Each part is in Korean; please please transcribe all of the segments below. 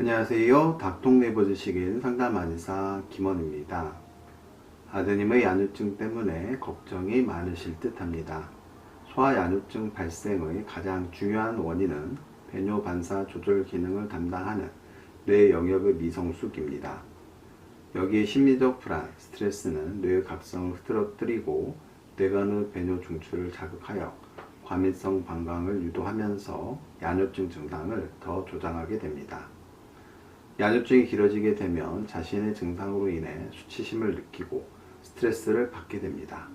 안녕하세요. 닭통 내버지식인 상담한의사 김원입니다. 아드님의 야뇨증 때문에 걱정이 많으실 듯 합니다. 소아 야뇨증 발생의 가장 중요한 원인은 배뇨 반사 조절 기능을 담당하는 뇌 영역의 미성숙입니다. 여기에 심리적 불안, 스트레스는 뇌의 각성을 흐트러뜨리고 뇌간의 배뇨 중추를 자극하여 과민성 방광을 유도하면서 야뇨증 증상을 더 조장하게 됩니다. 야뇨증이 길어지게 되면 자신의 증상으로 인해 수치심을 느끼고 스트레스를 받게 됩니다.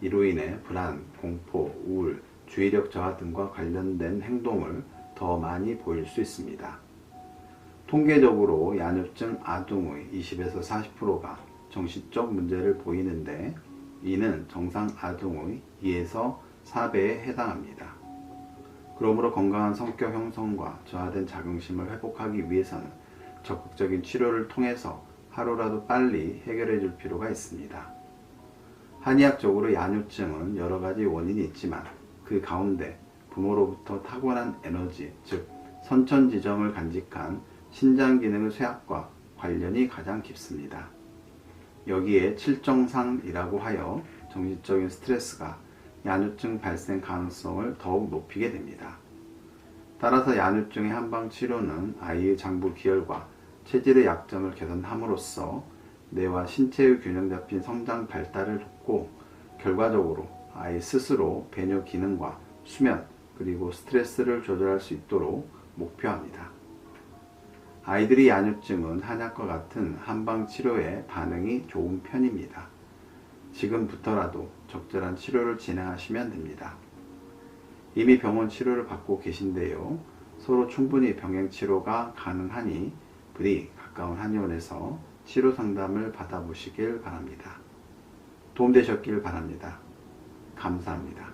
이로 인해 불안, 공포, 우울, 주의력 저하 등과 관련된 행동을 더 많이 보일 수 있습니다. 통계적으로 야뇨증 아동의 20에서 40%가 정신적 문제를 보이는데 이는 정상 아동의 2에서 4배에 해당합니다. 그러므로 건강한 성격 형성과 저하된 자긍심을 회복하기 위해서는 적극적인 치료를 통해서 하루라도 빨리 해결해 줄 필요가 있습니다. 한의학적으로 야뇨증은 여러 가지 원인이 있지만 그 가운데 부모로부터 타고난 에너지, 즉 선천지정을 간직한 신장 기능의 쇠약과 관련이 가장 깊습니다. 여기에 칠정상이라고 하여 정신적인 스트레스가 야뇨증 발생 가능성을 더욱 높이게 됩니다. 따라서 야뇨증의 한방 치료는 아이의 장부 기혈과 체질의 약점을 개선함으로써 뇌와 신체의 균형 잡힌 성장 발달을 돕고 결과적으로 아이 스스로 배뇨 기능과 수면 그리고 스트레스를 조절할 수 있도록 목표합니다. 아이들이 야뇨증은 한약과 같은 한방 치료에 반응이 좋은 편입니다. 지금부터라도 적절한 치료를 진행하시면 됩니다. 이미 병원 치료를 받고 계신데요. 서로 충분히 병행 치료가 가능하니 부디 가까운 한의원에서 치료 상담을 받아보시길 바랍니다. 도움되셨길 바랍니다. 감사합니다.